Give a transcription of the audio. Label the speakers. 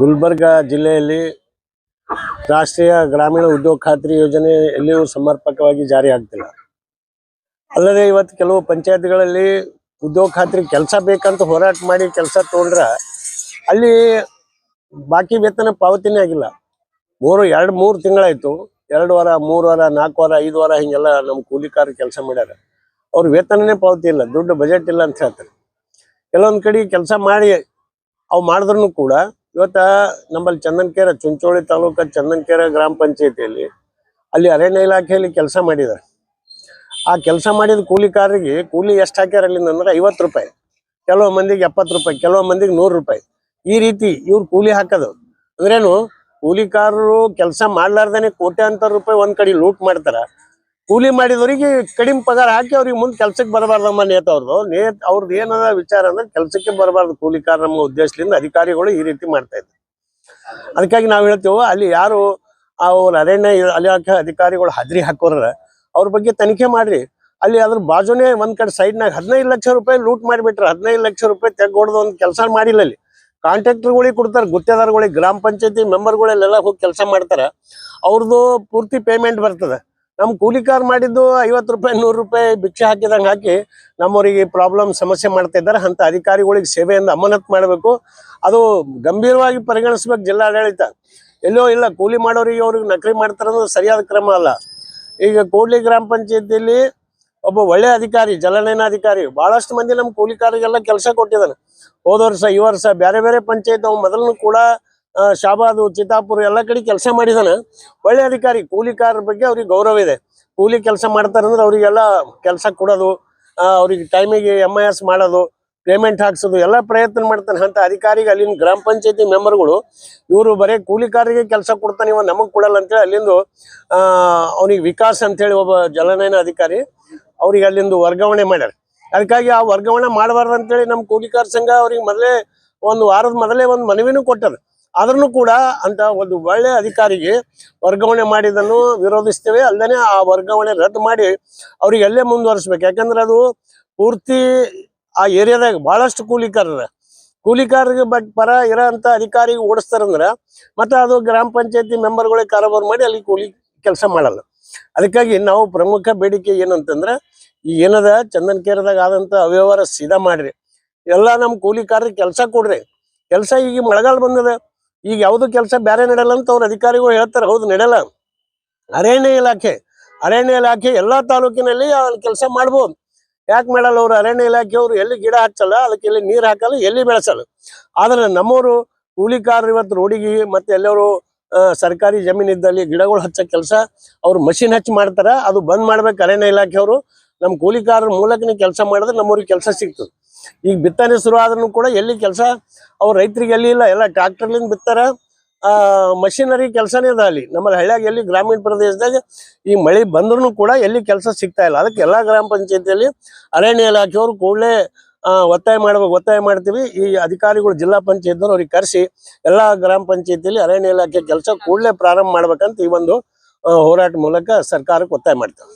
Speaker 1: ಗುಲ್ಬರ್ಗ ಜಿಲ್ಲೆಯಲ್ಲಿ ರಾಷ್ಟ್ರೀಯ ಗ್ರಾಮೀಣ ಉದ್ಯೋಗ ಖಾತ್ರಿ ಯೋಜನೆ ಎಲ್ಲಿಯೂ ಸಮರ್ಪಕವಾಗಿ ಜಾರಿ ಆಗ್ತಿಲ್ಲ. ಅಲ್ಲದೆ ಇವತ್ತು ಕೆಲವು ಪಂಚಾಯತ್ಗಳಲ್ಲಿ ಉದ್ಯೋಗ ಖಾತ್ರಿ ಕೆಲಸ ಬೇಕಂತ ಹೋರಾಟ ಮಾಡಿ ಕೆಲಸ ತೊಗೊಂಡ್ರೆ ಅಲ್ಲಿ ಬಾಕಿ ವೇತನ ಪಾವತಿನೇ ಆಗಿಲ್ಲ. ಮೂರು, ಎರಡು, ಮೂರು ತಿಂಗಳಾಯ್ತು. ಎರಡು ವಾರ, ಮೂರು ವಾರ, ನಾಲ್ಕು ವಾರ, ಐದು ವಾರ ಹಿಂಗೆಲ್ಲ ನಮ್ಮ ಕೂಲಿಕಾರ ಕೆಲಸ ಮಾಡ್ಯಾರ. ಅವ್ರ ವೇತನನೇ ಪಾವತಿ ಇಲ್ಲ, ದುಡ್ಡು ಬಜೆಟ್ ಇಲ್ಲ ಅಂತ ಹೇಳ್ತಾರೆ. ಕೆಲವೊಂದು ಕಡೆ ಕೆಲಸ ಮಾಡಿ ಅವು ಮಾಡಿದ್ರು ಕೂಡ ಇವತ್ತ ನಮ್ಮಲ್ಲಿ ಚಂದನ್ಕೆರ, ಚುಂಚೋಳಿ ತಾಲೂಕ ಚಂದನ್ಕೆರೆ ಗ್ರಾಮ ಪಂಚಾಯತಿಯಲ್ಲಿ ಅಲ್ಲಿ ಅರಣ್ಯ ಇಲಾಖೆಯಲ್ಲಿ ಕೆಲಸ ಮಾಡಿದ್ದಾರೆ. ಆ ಕೆಲಸ ಮಾಡಿದ ಕೂಲಿಕಾರರಿಗೆ ಕೂಲಿ ಎಷ್ಟು ಹಾಕ್ಯಾರ ಅಲ್ಲಿಂದ ಅಂದ್ರೆ ಐವತ್ತು ರೂಪಾಯಿ, ಕೆಲವು ಮಂದಿಗೆ ಎಪ್ಪತ್ತು ರೂಪಾಯಿ, ಕೆಲವು ಮಂದಿಗೆ ನೂರು ರೂಪಾಯಿ. ಈ ರೀತಿ ಇವ್ರು ಕೂಲಿ ಹಾಕೋದು. ಅಂದ್ರೇನು, ಕೂಲಿಕಾರರು ಕೆಲಸ ಮಾಡ್ಲಾರ್ದೇನೆ ಕೋಟ್ಯಾಂತರ ರೂಪಾಯಿ ಒಂದ್ ಕಡೆ ಲೂಟ್ ಮಾಡ್ತಾರ. ಕೂಲಿ ಮಾಡಿದವರಿಗೆ ಕಡಿಮೆ ಪಗಾರ ಹಾಕಿ ಅವ್ರಿಗೆ ಮುಂದೆ ಕೆಲ್ಸಕ್ಕೆ ಬರಬಾರ್ದಮ್ಮ ನೇತ ಅವ್ರದ್ದು ನೇತ್ ಅವ್ರದ್ದು ಏನದ ವಿಚಾರ ಅಂದ್ರೆ ಕೆಲ್ಸಕ್ಕೆ ಬರಬಾರ್ದು ಕೂಲಿಕಾರ ನಮ್ಮ ಉದ್ದೇಶದಿಂದ ಅಧಿಕಾರಿಗಳು ಈ ರೀತಿ ಮಾಡ್ತಾ ಇದ್ದಾರೆ. ಅದಕ್ಕಾಗಿ ನಾವು ಹೇಳ್ತೇವೆ, ಅಲ್ಲಿ ಯಾರು ಅವ್ರ ಅರಣ್ಯ ಇಲಾಖೆ ಅಧಿಕಾರಿಗಳು ಹದ್ರಿ ಹಾಕೋರ ಅವ್ರ ಬಗ್ಗೆ ತನಿಖೆ ಮಾಡ್ರಿ. ಅಲ್ಲಿ ಅದ್ರ ಬಾಜುನೇ ಒಂದ್ ಕಡೆ ಸೈಡ್ನಾಗ ಹದಿನೈದು ಲಕ್ಷ ರೂಪಾಯಿ ಲೂಟ್ ಮಾಡಿಬಿಟ್ರೆ ಹದಿನೈದು ಲಕ್ಷ ರೂಪಾಯಿ ತೆಗೆದು ಒಂದು ಕೆಲಸ ಮಾಡಿಲ್ಲ ಅಲ್ಲಿ. ಕಾಂಟ್ರಾಕ್ಟರ್ಗಳಿಗೆ ಕೊಡ್ತಾರೆ ಗುತ್ತೇದಾರ್ಗಳಿಗೆ ಗ್ರಾಮ ಪಂಚಾಯತಿ ಮೆಂಬರ್ಗಳೆಲ್ಲ ಹೋಗಿ ಕೆಲಸ ಮಾಡ್ತಾರೆ. ಅವ್ರದ್ದು ಪೂರ್ತಿ ಪೇಮೆಂಟ್ ಬರ್ತದೆ. ನಮ್ಮ ಕೂಲಿಕಾರ್ ಮಾಡಿದ್ದು ಐವತ್ ರೂಪಾಯಿ, ನೂರು ರೂಪಾಯಿ ಭಿಕ್ಷೆ ಹಾಕಿದಂಗೆ ಹಾಕಿ ನಮ್ಮವರಿಗೆ ಪ್ರಾಬ್ಲಮ್ ಸಮಸ್ಯೆ ಮಾಡ್ತಾ ಇದ್ದಾರೆ. ಅಂತ ಅಧಿಕಾರಿಗಳಿಗೆ ಸೇವೆಯಿಂದ ಅಮಾನತ್ ಮಾಡಬೇಕು. ಅದು ಗಂಭೀರವಾಗಿ ಪರಿಗಣಿಸ್ಬೇಕು ಜಿಲ್ಲಾಡಳಿತ. ಎಲ್ಲೋ ಇಲ್ಲ, ಕೂಲಿ ಮಾಡೋರಿಗೆ ಅವ್ರಿಗೆ ನಕಲಿ ಮಾಡ್ತಾರಂದ್ರೆ ಸರಿಯಾದ ಕ್ರಮ ಅಲ್ಲ. ಈಗ ಕೂಡ್ಲಿ ಗ್ರಾಮ ಪಂಚಾಯತಿಯಲ್ಲಿ ಒಬ್ಬ ಒಳ್ಳೆ ಅಧಿಕಾರಿ, ಜಲನಯನ ಅಧಿಕಾರಿ, ಬಹಳಷ್ಟು ಮಂದಿ ನಮ್ಮ ಕೂಲಿಕಾರರಿಗೆಲ್ಲ ಕೆಲಸ ಕೊಟ್ಟಿದ್ದಾನೆ ಹೋದ ವರ್ಷ, ಈ ವರ್ಷ ಬೇರೆ ಬೇರೆ ಪಂಚಾಯತ್, ಅವ್ ಮೊದಲನು ಕೂಡ ಶಾಬಾದು, ಚಿತ್ತಾಪುರ ಎಲ್ಲ ಕಡೆ ಕೆಲಸ ಮಾಡಿದಾನೆ. ಒಳ್ಳೆ ಅಧಿಕಾರಿ, ಕೂಲಿಕಾರರ ಬಗ್ಗೆ ಅವ್ರಿಗೆ ಗೌರವ ಇದೆ. ಕೂಲಿ ಕೆಲಸ ಮಾಡ್ತಾರೆ ಅಂದ್ರೆ ಅವರಿಗೆಲ್ಲ ಕೆಲಸ ಕೊಡೋದು ಅವ್ರಿಗೆ ಟೈಮಿಗೆ ಎಂ ಐ ಎಸ್ ಮಾಡೋದು ಪೇಮೆಂಟ್ ಹಾಕ್ಸೋದು, ಎಲ್ಲ ಪ್ರಯತ್ನ ಮಾಡ್ತಾನೆ. ಅಂತ ಅಧಿಕಾರಿಗೆ ಅಲ್ಲಿನ ಗ್ರಾಮ ಪಂಚಾಯತಿ ಮೆಂಬರ್ಗಳು ಇವರು ಬರೀ ಕೂಲಿಕಾರರಿಗೆ ಕೆಲಸ ಕೊಡ್ತಾನೆ, ಇವ ನಮಗ್ ಕೊಡಲ್ಲ ಅಂತೇಳಿ ಅಲ್ಲಿಂದು ಅವನಿಗೆ ವಿಕಾಸ್ ಅಂತೇಳಿ ಒಬ್ಬ ಜಲನಯನ ಅಧಿಕಾರಿ ಅವ್ರಿಗೆ ಅಲ್ಲಿಂದು ವರ್ಗಾವಣೆ ಮಾಡ್ಯಾರ. ಅದಕ್ಕಾಗಿ ಆ ವರ್ಗಾವಣೆ ಮಾಡಬಾರ್ದು ಅಂತೇಳಿ ನಮ್ಮ ಕೂಲಿಕಾರ ಸಂಘ ಅವ್ರಿಗೆ ಮೊದಲೇ ಒಂದು ವಾರದ ಮೊದಲೇ ಒಂದು ಮನವಿನೂ ಕೊಟ್ಟದ. ಆದ್ರೂ ಕೂಡ ಅಂತ ಒಂದು ಒಳ್ಳೆ ಅಧಿಕಾರಿಗೆ ವರ್ಗಾವಣೆ ಮಾಡಿದನ್ನು ವಿರೋಧಿಸ್ತೇವೆ. ಅಲ್ಲದೆ ಆ ವರ್ಗಾವಣೆ ರದ್ದು ಮಾಡಿ ಅವ್ರಿಗೆ ಎಲ್ಲೇ ಮುಂದುವರಿಸ್ಬೇಕು. ಯಾಕಂದ್ರೆ ಅದು ಪೂರ್ತಿ ಆ ಏರಿಯಾದಾಗ ಬಹಳಷ್ಟು ಕೂಲಿಕಾರರ. ಕೂಲಿಕಾರರಿಗೆ ಬಟ್ ಪರ ಇರೋ ಅಂತ ಅಧಿಕಾರಿಗೆ ಓಡಿಸ್ತಾರಂದ್ರೆ ಮತ್ತೆ ಅದು ಗ್ರಾಮ ಪಂಚಾಯತಿ ಮೆಂಬರ್ಗಳಿಗೆ ಕಾರೋಬಾರ್ ಮಾಡಿ ಅಲ್ಲಿ ಕೂಲಿ ಕೆಲಸ ಮಾಡಲ್ಲ. ಅದಕ್ಕಾಗಿ ನಾವು ಪ್ರಮುಖ ಬೇಡಿಕೆ ಏನಂತಂದ್ರೆ ಈ ಏನದ ಚಂದನಕೇರದಾಗ ಆದಂತ ಅವ್ಯವಹಾರ ಸೀದಾ ಮಾಡ್ರಿ. ಎಲ್ಲ ನಮ್ಮ ಕೂಲಿಕಾರರಿಗೆ ಕೆಲಸ ಕೊಡ್ರಿ. ಕೆಲಸ ಈಗ ಮಳೆಗಾಲ ಬಂದದ. ಈಗ ಯಾವ್ದು ಕೆಲಸ ಬೇರೆ ನಡೆಯಲ್ಲ ಅಂತ ಅವ್ರ ಅಧಿಕಾರಿಗಳು ಹೇಳ್ತಾರೆ, ಹೌದು ನಡೆಯಲ್ಲ. ಅರಣ್ಯ ಇಲಾಖೆ ಅರಣ್ಯ ಇಲಾಖೆ ಎಲ್ಲಾ ತಾಲೂಕಿನಲ್ಲಿ ಕೆಲಸ ಮಾಡ್ಬೋದು. ಯಾಕೆ ಮಾಡಲ್ಲ ಅವ್ರು? ಅರಣ್ಯ ಇಲಾಖೆಯವರು ಎಲ್ಲಿ ಗಿಡ ಹಚ್ಚಲ್ಲ ಅದಕ್ಕೆ ಎಲ್ಲಿ ನೀರ್ ಹಾಕಲ್ಲ, ಎಲ್ಲಿ ಬೆಳೆಸಲ್ಲ. ಆದ್ರೆ ನಮ್ಮವರು ಕೂಲಿಕಾರರು ಇವತ್ತು ರೋಡಿಗೆ ಮತ್ತೆ ಎಲ್ಲರೂ ಸರ್ಕಾರಿ ಸರ್ಕಾರಿ ಜಮೀನಿದ್ದಲ್ಲಿ ಗಿಡಗಳು ಹಚ್ಚೋ ಕೆಲಸ, ಅವ್ರು ಮಷಿನ್ ಹಚ್ಚಿ ಮಾಡ್ತಾರ, ಅದು ಬಂದ್ ಮಾಡ್ಬೇಕು ಅರಣ್ಯ ಇಲಾಖೆಯವರು ನಮ್ಮ ಕೂಲಿಕಾರರ ಮೂಲಕನೇ ಕೆಲಸ ಮಾಡಿದ್ರೆ ನಮ್ಮವ್ರಿಗೆ ಕೆಲಸ ಸಿಗ್ತದೆ. ಈಗ ಬಿತ್ತನೆ ಶುರು ಆದ್ರೂ ಕೂಡ ಎಲ್ಲಿ ಕೆಲಸ ಅವ್ರು ರೈತರಿಗೆ ಎಲ್ಲಿ ಇಲ್ಲ, ಎಲ್ಲ ಟ್ರಾಕ್ಟರ್ಲಿಂದ ಬಿತ್ತಾರ. ಆ, ಮಷಿನರಿ ಕೆಲಸನೇ ಅದ ಅಲ್ಲಿ. ನಮ್ಮ ಹಳ್ಳಿಯಾಗ ಎಲ್ಲಿ ಗ್ರಾಮೀಣ ಪ್ರದೇಶದಾಗ ಈ ಮಳೆ ಬಂದ್ರೂ ಕೂಡ ಎಲ್ಲಿ ಕೆಲಸ ಸಿಗ್ತಾ ಇಲ್ಲ. ಅದಕ್ಕೆ ಎಲ್ಲಾ ಗ್ರಾಮ ಪಂಚಾಯತಿಯಲ್ಲಿ ಅರಣ್ಯ ಇಲಾಖೆಯವರು ಕೂಡಲೇ ಒತ್ತಾಯ ಮಾಡ್ಬೇಕು, ಒತ್ತಾಯ ಮಾಡ್ತೀವಿ. ಈ ಅಧಿಕಾರಿಗಳು ಜಿಲ್ಲಾ ಪಂಚಾಯತ್ನವ್ರು ಅವ್ರಿಗೆ ಕರೆಸಿ ಎಲ್ಲಾ ಗ್ರಾಮ ಪಂಚಾಯತಿಯಲ್ಲಿ ಅರಣ್ಯ ಇಲಾಖೆ ಕೆಲಸ ಕೂಡಲೇ ಪ್ರಾರಂಭ ಮಾಡ್ಬೇಕಂತ ಈ ಒಂದು ಹೋರಾಟ ಮೂಲಕ ಸರ್ಕಾರಕ್ಕೆ ಒತ್ತಾಯ ಮಾಡ್ತೇವೆ.